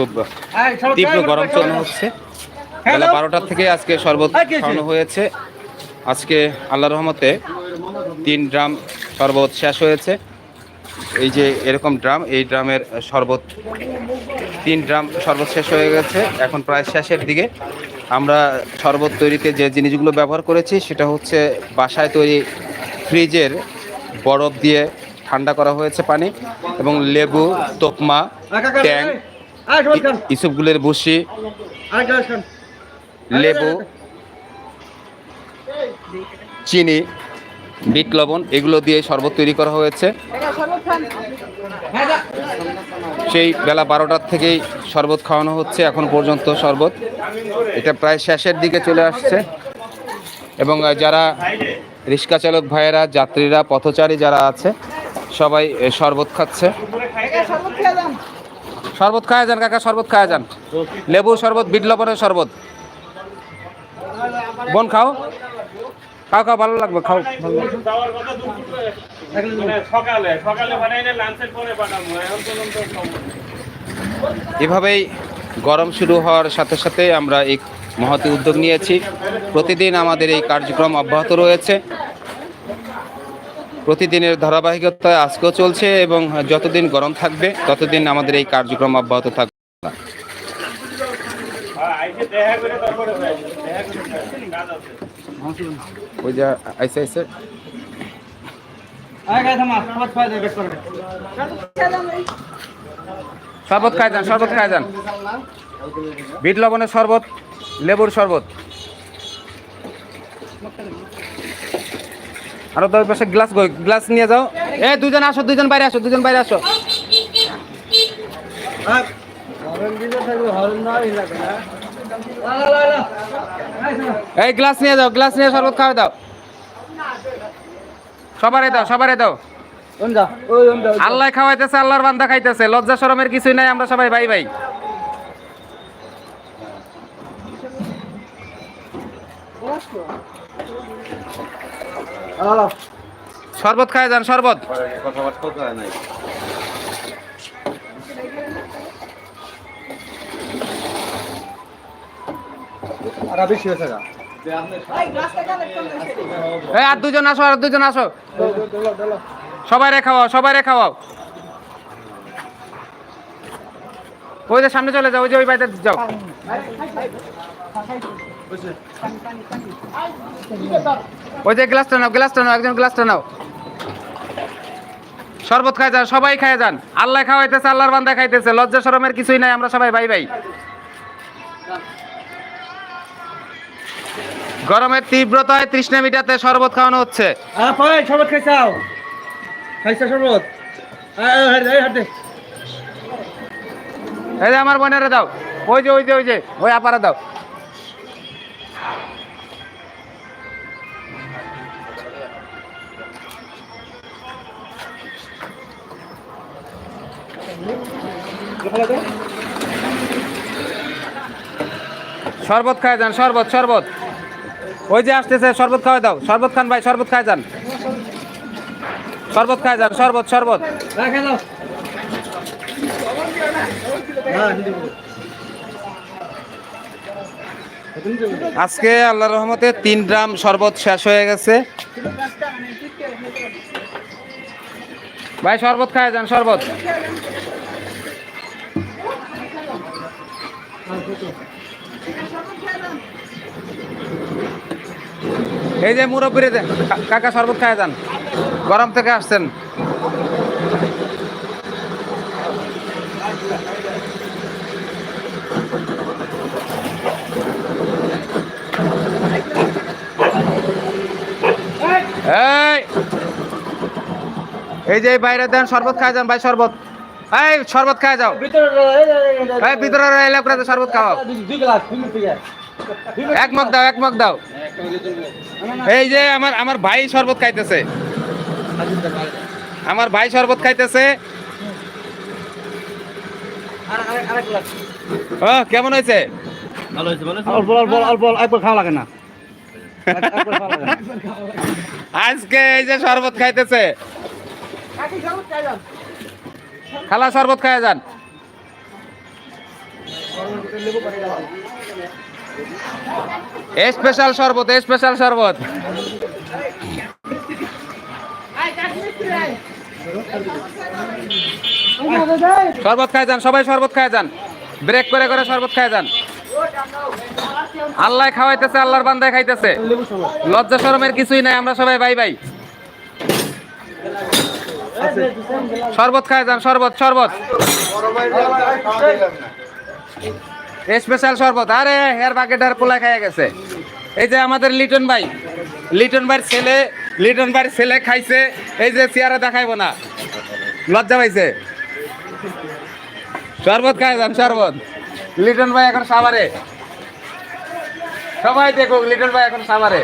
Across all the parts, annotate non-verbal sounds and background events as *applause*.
খুব তীব্র গরম চালানো হচ্ছে। বেলা বারোটার থেকে আজকে শরবত খাওয়ানো হয়েছে। আজকে আল্লাহ রহমতে তিন ড্রাম শরবত শেষ হয়েছে। এই যে এরকম ড্রাম এই ড্রামের শরবত তিন ড্রাম শরবত শেষ হয়ে গেছে। এখন প্রায় শেষের দিকে। আমরা শরবত তৈরিতে যে জিনিসগুলো ব্যবহার করেছি সেটা হচ্ছে বাসায় তৈরি ফ্রিজের বরফ দিয়ে ঠান্ডা করা হয়েছে পানি এবং লেবু তোকমা ট্যাং ইসুপগুলের ভুসি লেবু চিনি বিট লবণ এগুলো দিয়ে শরবত তৈরি করা হয়েছে। সেই বেলা বারোটার থেকেই শরবত খাওয়ানো হচ্ছে এখন পর্যন্ত শরবত। এটা প্রায় শেষের দিকে চলে আসছে। এবং যারা রিক্সা চালক ভাইয়েরা যাত্রীরা পথচারী যারা আছে সবাই শরবত খাচ্ছে। শরবত খাওয়া যান, কাকা, শরবত খাওয়া যান। লেবু শরবত, বিট লবণের শরবত। বোন, খাও। খাও খাও, ভালো লাগবে, খাও। এভাবেই গরম শুরু হওয়ার সাথে সাথে আমরা এই মহতি উদ্যোগ নিয়েছি। প্রতিদিন আমাদের এই কার্যক্রম অব্যাহত রয়েছে। প্রতিদিনের ধারাবাহিকতায় আজকেও চলছে এবং যতদিন গরম থাকবে ততদিন আমাদের এই কার্যক্রম অব্যাহত থাকবে। ওই যে আইসে আইসে। শরবত খায় যান শরবত খায় যান। বিট লবণের শরবত লেবুর শরবত। আরও দশ পাশে গ্লাস গো গ্লাস নিয়ে যাও। এ দুজন আসো দুজন বাইরে আসো দুজন বাইরে আসো। এই গ্লাস নিয়ে যাও গ্লাস নিয়ে শরবত খাওয়া দাও। সবারে দাও সবারে দাও। আল্লাহ খাওয়াইতেছে আল্লাহর বান্দা খাইতেছে। লজ্জা শরমের কিছুই নাই আমরা সবাই ভাই ভাই। শরবত খায় যান শরবত। আর দুজন আসো আর দুজন আসো। সবাই রে খাওয়াও সবাই রে খাওয়াও। ওই যে সামনে চলে যাও ওই যে ওই বাড়িতে যাও। ওই যে গ্লাসটা নাও গ্লাসটা নাও একজন গ্লাসটা নাও। শরবত খায় যান সবাই খায় যান। আল্লাহ খাওয়াইতেছে আল্লাহর বান্দা খাইতেছে লজ্জা শরমের কিছুই নাই আমরা সবাই ভাই ভাই গরমের তীব্রতায় তৃষ্ণা মিটাতে শরবত খাওয়ানো হচ্ছে। শরবত খাইছাও খাইছা শরবত। এই যে আমার বোনেরা দাও। ওই যে ওই যে ওই যে ওই আপারা দাও। শরবত খায় যান শরবত শরবত। ওই যে আসতেছে শরবত খাওয়া দাও। শরবত খান ভাই শরবত খায় যান। শরবত খায় যান শরবত শরবত। রাখে দাও। হ্যাঁ আজকে আল্লাহ রহমতে তিন ড্রাম শরবত শেষ হয়ে গেছে। ভাই, শরবত খায় যান, শরবত। এই যে মুরব্বীরে কাকা শরবত খায় যান, গরম থেকে আসছেন এই এই যে বাইরে দেন শরবত খায় যান ভাই শরবত। এই শরবত খায় যাও। ভিতরে এই ভিতরে এলাকাতে শরবত খাওয়াও। এক মগ দাও এক মগ দাও। এই যে আমার আমার ভাই শরবত খাইতেছে। আমার ভাই শরবত খাইতেছে। কেমন হয়েছে। *laughs* আজকে এই যে শরবত খাইতেছে। খালা শরবত খায় যান। স্পেশাল শরবত স্পেশাল শরবত। শরবত খায় যান, সবাই শরবত খায় যান। ব্রেক করে করে শরবত খায় যান। আল্লাহ খাওয়াইতেছে, আল্লাহর বান্দায় খাইতেছে। লজ্জা শরমের কিছুই নাই, আমরা সবাই বাই বাই। শরবত খায় যান, শরবত শরবত। স্পেশাল শরবত। আরে, হেয়ার বাকেটার পোলা খাইয়া গেছে। এই যে আমাদের লিটন ভাই, লিটন ভাইয়ের ছেলে, লিটন ভাইয়ের ছেলে খাইছে। এই যে চেয়ারে দেখাইবো না। লজ্জা পাইছে। শরবত খায় যান, শরবত। লিটন ভাই এখন সাবারে সবাই দেখুক, লিটন ভাই এখন সাবারে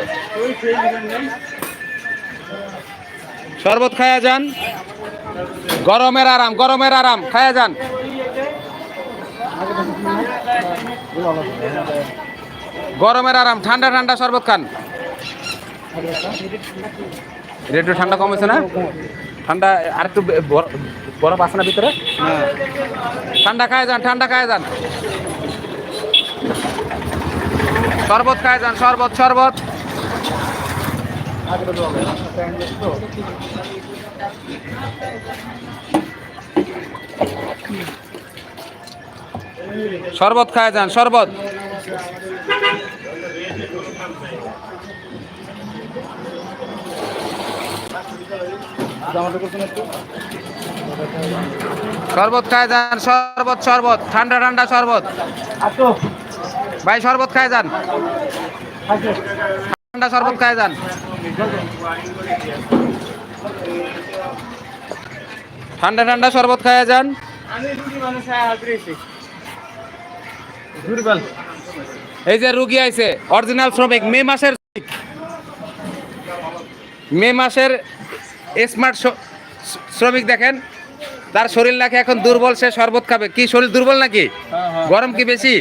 শরবত খায়া যান। গরমের আরাম গরমের আরাম। খায়া যান। গরমের আরাম, ঠান্ডা ঠান্ডা শরবত খান। একটু ঠান্ডা কম হয়েছে না? ঠান্ডা আর একটু বরফ আছে না ভিতরে? ঠান্ডা খায় যান, ঠান্ডা খায় যান। শরবত খায় যান, শরবত শরবত। শরবত খায় যান, শরবত। শরবত খায় যান, শরবত শরবত, ঠান্ডা ঠান্ডা শরবত। ভাই, শরবত খায় যান। ঠান্ডা শরবত খায় যান। ঠান্ডা ঠান্ডা শরবত খায় যান। আমি এই যে রুগী আইছে অরিজিনাল শ্রমিক মে মাসের মে মাসের স্মার্ট শ্রমিক দেখেন তার শরীর নাকি এখন দুর্বল সে শরবত খাবে। কি শরীর দুর্বল নাকি? গরম কি বেশি?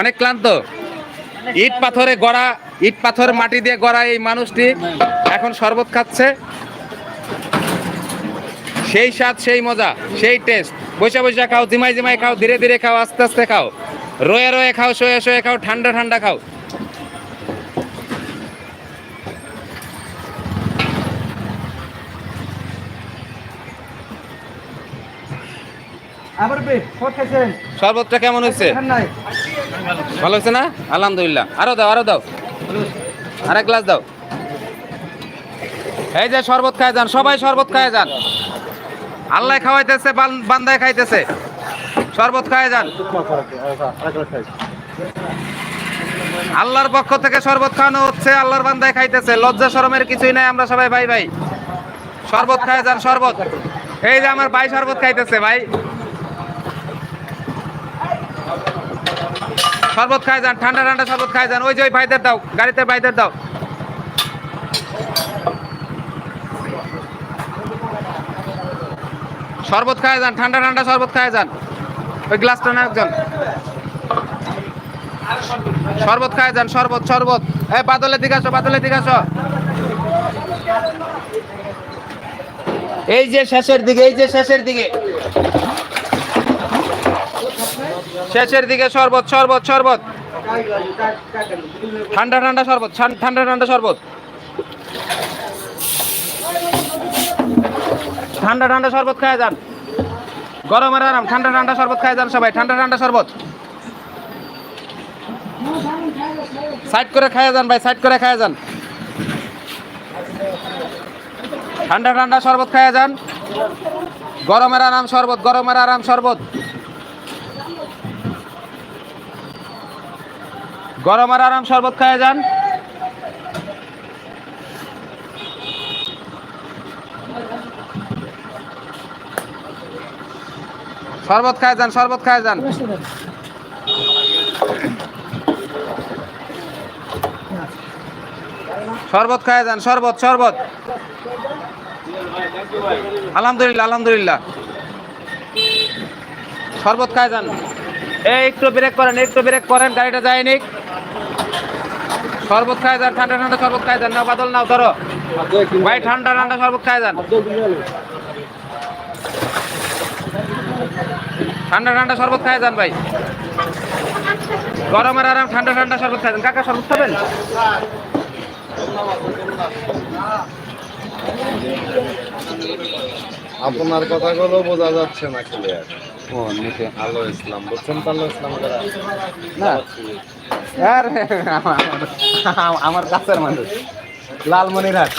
অনেক ক্লান্ত। ইট পাথরে গড়া ইট পাথর মাটি দিয়ে গড়া এই মানুষটি এখন শরবত খাচ্ছে। সেই স্বাদ সেই মজা সেই টেস্ট বৈশা বৈশা খাও জিমাই জিমাই খাও ধীরে ধীরে খাও আস্তে আস্তে খাও। রয়ে রয়ে খাও শোয়ে শোয়ে খাও ঠান্ডা ঠান্ডা খাও। শরবতটা কেমন হয়েছে? ভালো হয়েছে না? আলহামদুলিল্লাহ। আরও দাও আরও দাও। আরেক গ্লাস দাও। এই যে শরবত খায় যান সবাই শরবত খায় যান। আল্লাহ খাওয়াইতেছে বান্দায় খাইতেছে। শরবত খায় যান। আল্লাহর পক্ষ থেকে শরবত খাওয়ানো হচ্ছে, আল্লাহর বান্দায় খাইতেছে, লজ্জা শরমের কিছুই নাই আমরা সবাই, ভাই ভাই। শরবত খায় যান, শরবত। এই যে আমার ভাই শরবত খাইতেছে, ভাই। শরবত খায় যান, ঠান্ডা ঠান্ডা শরবত খায় যান। ওই যে ওই ভাইদের দাও, গাড়িতে ভাইদের দাও। শরবত খায় যান, ঠান্ডা ঠান্ডা শরবত খায় যান। ওই গ্লাসটা না, একজন। শরবত খায় যান, শরবত শরবত। এই বাদলের দিকে আসো বাদলের দিকে আসো। এই যে শেষের দিকে, এই যে শেষের দিকে। শেষের দিকে শরবত শরবত শরবত। ঠান্ডা ঠান্ডা শরবত, ঠান- ঠান্ডা ঠান্ডা শরবত। ঠান্ডা ঠান্ডা শরবত খায় যান। গরমের আরাম, ঠান্ডা ঠান্ডা শরবত খায় যান সবাই, ঠান্ডা ঠান্ডা শরবত। সাইড করে খায় যান ভাই, সাইড করে খায় যান। ঠান্ডা ঠান্ডা শরবত খায় যান। গরমের আরাম শরবত গরমের আরাম শরবত। গরম আর আরাম শরবত খায় যান। শরবত খায় যান, শরবত খায় যান। শরবত খায় যান, শরবত শরবত। আলহামদুলিল্লাহ আলহামদুলিল্লাহ। শরবত খায় যান। এই, একটু ব্রেক করেন, একটু ব্রেক করেন, গাড়িটা যায়নি শরবত খায় যান, ঠান্ডা ঠান্ডা শরবত খায় যান। না বাদল নাও, ধরো। ভাই, ঠান্ডা ঠান্ডা শরবত খায় যান। ঠান্ডা ঠান্ডা শরবত খায় যান ভাই। গরমের আরাম ঠান্ডা ঠান্ডা শরবত খায় যান। কাকা শরবত খাবেন? আপনার কথাগুলো বোঝা যাচ্ছে না ক্লিয়ার ও নিচে। আলো ইসলাম বুঝছেন তো আলো ইসলাম না। আরে আমার- আমার কাছের মানুষ। লালমনিরহাট।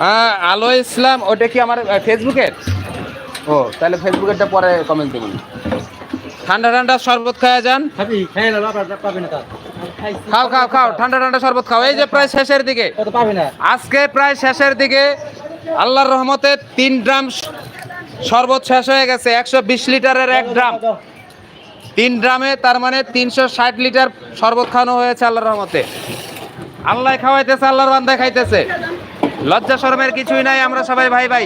আহ, আলো ইসলাম ওটা কি আমার ফেসবুকের ও তাহলে ফেসবুকেরটা পরে কমেন্ট দেবেন ঠান্ডা ঠান্ডা শরবত খাওয়া যান। খাবি খেয়ে না পাবি না খাও খাও খাও ঠান্ডা ঠান্ডা শরবত খাও। এই যে প্রায় শেষের দিকে। কত পাবি না। আজকে প্রায় শেষের দিকে আল্লাহর রহমতে তিন ড্রাম শরবত শেষ হয়ে গেছে। একশো বিশ লিটারের এক ড্রাম। তিন ড্রামে তার মানে তিনশো ষাট লিটার শরবত খাওয়ানো হয়েছে আল্লাহর রহমতে। আল্লাহ খাওয়াইতেছে আল্লাহর বান্দায় খাইতেছে। লজ্জা শরমের কিছুই নাই আমরা সবাই ভাই ভাই।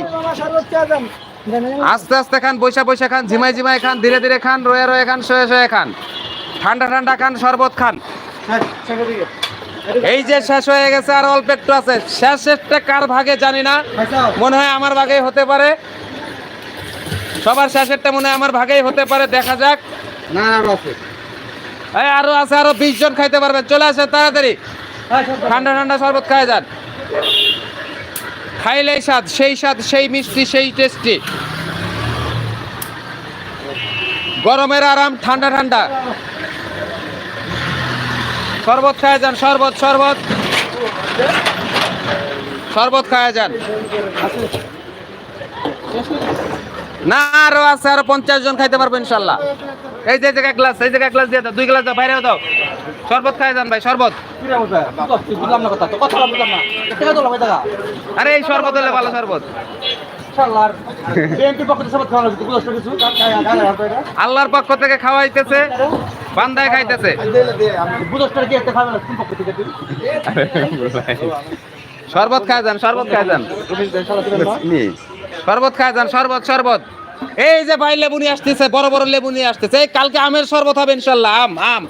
আস্তে আস্তে খান বৈশা বৈশা খান ঝিমাই ঝিমাই খান ধীরে ধীরে খান রয়ে রয়ে খান শয়ে শয়ে খান। ঠান্ডা ঠান্ডা খান শরবত খান। এই যে শেষ হয়ে গেছে আর অল্প একটু আছে। শেষ শেষটা কার ভাগে জানি না। মনে হয় আমার ভাগেই হতে পারে। সবার শেষেরটা মনে হয় আমার ভাগেই হতে পারে দেখা যাক। না আর আছে এই আরও আছে আরও বিশ জন খাইতে পারবেন। চলে আসে তাড়াতাড়ি। ঠান্ডা ঠান্ডা শরবত খায় যান। খাইলেই স্বাদ, সেই স্বাদ, সেই মিষ্টি, সেই টেস্টি গরমের আরাম, ঠান্ডা ঠান্ডা। শরবত খায় যান, শরবত শরবত। শরবত খায় যান। না, আরও আছে, আরও পঞ্চাশ জন খাইতে পারব, ইনশাল্লাহ। এই যে এই জায়গায় গ্লাস এই জায়গায় গ্লাস দিয়ে দাও দুই গ্লাস দাও বাইরে দাও। শরবত খায় যান ভাই শরবত। আরে এই শরবত হলে ভালো শরবত। আল্লাহর পক্ষ থেকে খাওয়াইতেছে বান্দায় খাইতেছে। শরবত খায় যান শরবত খায় যান। শরবত খায় যান শরবত শরবত। এই যে ভাই লেবু নিয়ে আসতেছে বড় বড় লেবু নিয়ে আসতেছে। এই কালকে আমের শরবত হবে ইনশাল্লাহ আম আম।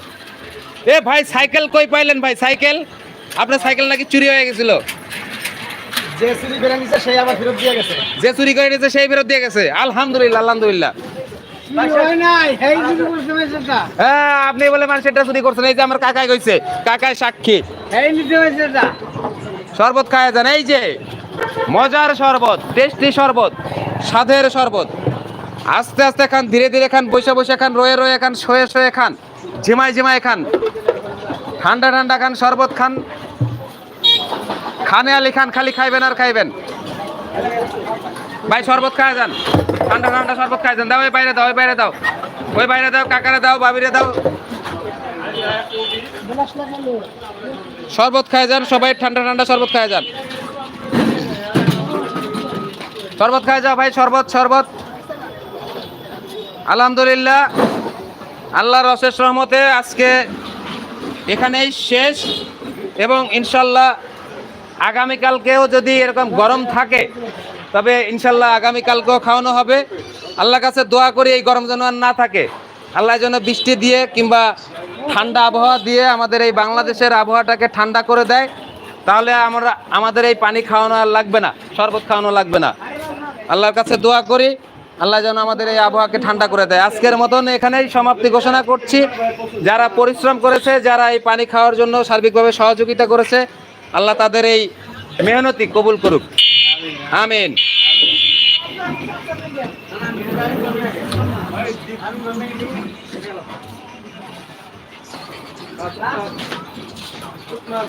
এ ভাই সাইকেল কই পাইলেন ভাই? সাইকেল? আপনার সাইকেল নাকি চুরি হয়ে গেছিল? যে সিরি বেরা নিছে সেই আবার ফেরত দিয়ে গেছে। যে চুরি করে নিয়েছে সেই ফেরত দিয়ে গেছে। আলহামদুলিল্লাহ আলহামদুলিল্লাহ। হ্যাঁ আপনি বলে মানুষটা চুরি করছেন। এই যে আমার কইছে সাক্ষী। শরবত খায় যান। এই যে মজার শরবত টেস্টি শরবত স্বাদের শরবত। আস্তে আস্তে খান, ধীরে ধীরে খান, বসে বসে খান, রয়ে রয়ে খান, শোয়ে শোয়ে খান ঝিমায় ঝিমায় খান। ঠান্ডা ঠান্ডা খান, শরবত খান। খানে আলি খান, খালি খাইবেন আর খাইবেন। ভাই, শরবত খায় যান। ঠান্ডা ঠান্ডা শরবত খায় যান। দাও ওই বাইরে দাও ওই বাইরে দাও। ওই বাইরে দাও, কাকারে দাও, বাবিরে দাও। শরবত খায় যান, সবাই ঠান্ডা ঠান্ডা শরবত খায় যান। শরবত খায় যাও ভাই, শরবত শরবত। আলহামদুলিল্লাহ, আল্লাহর অশেষ রহমতে আজকে এখানেই শেষ এবং ইনশাল্লাহ আগামীকালকেও যদি এরকম গরম থাকে, তবে ইনশাল্লাহ আগামীকালকেও খাওয়ানো হবে। আল্লাহর কাছে দোয়া করি এই গরম যেন আর না থাকে। আল্লাহ যেন বৃষ্টি দিয়ে কিংবা ঠান্ডা আবহাওয়া দিয়ে আমাদের এই বাংলাদেশের আবহাওয়াটাকে ঠান্ডা করে দেয়, তাহলে আমরা, আমাদের এই পানি খাওয়ানো আর লাগবে না, শরবত খাওয়ানো লাগবে না। আল্লাহর কাছে দোয়া করি। আল্লাহ যেন আমাদের এই আবহাওয়াকে ঠান্ডা করে দেয়। আজকের মতন এখানেই সমাপ্তি ঘোষণা করছি। যারা পরিশ্রম করেছে, যারা এই পানি খাওয়ার জন্য সার্বিকভাবে সহযোগিতা করেছে, আল্লাহ তাদের এই মেহনতি কবুল করুক। আমিন।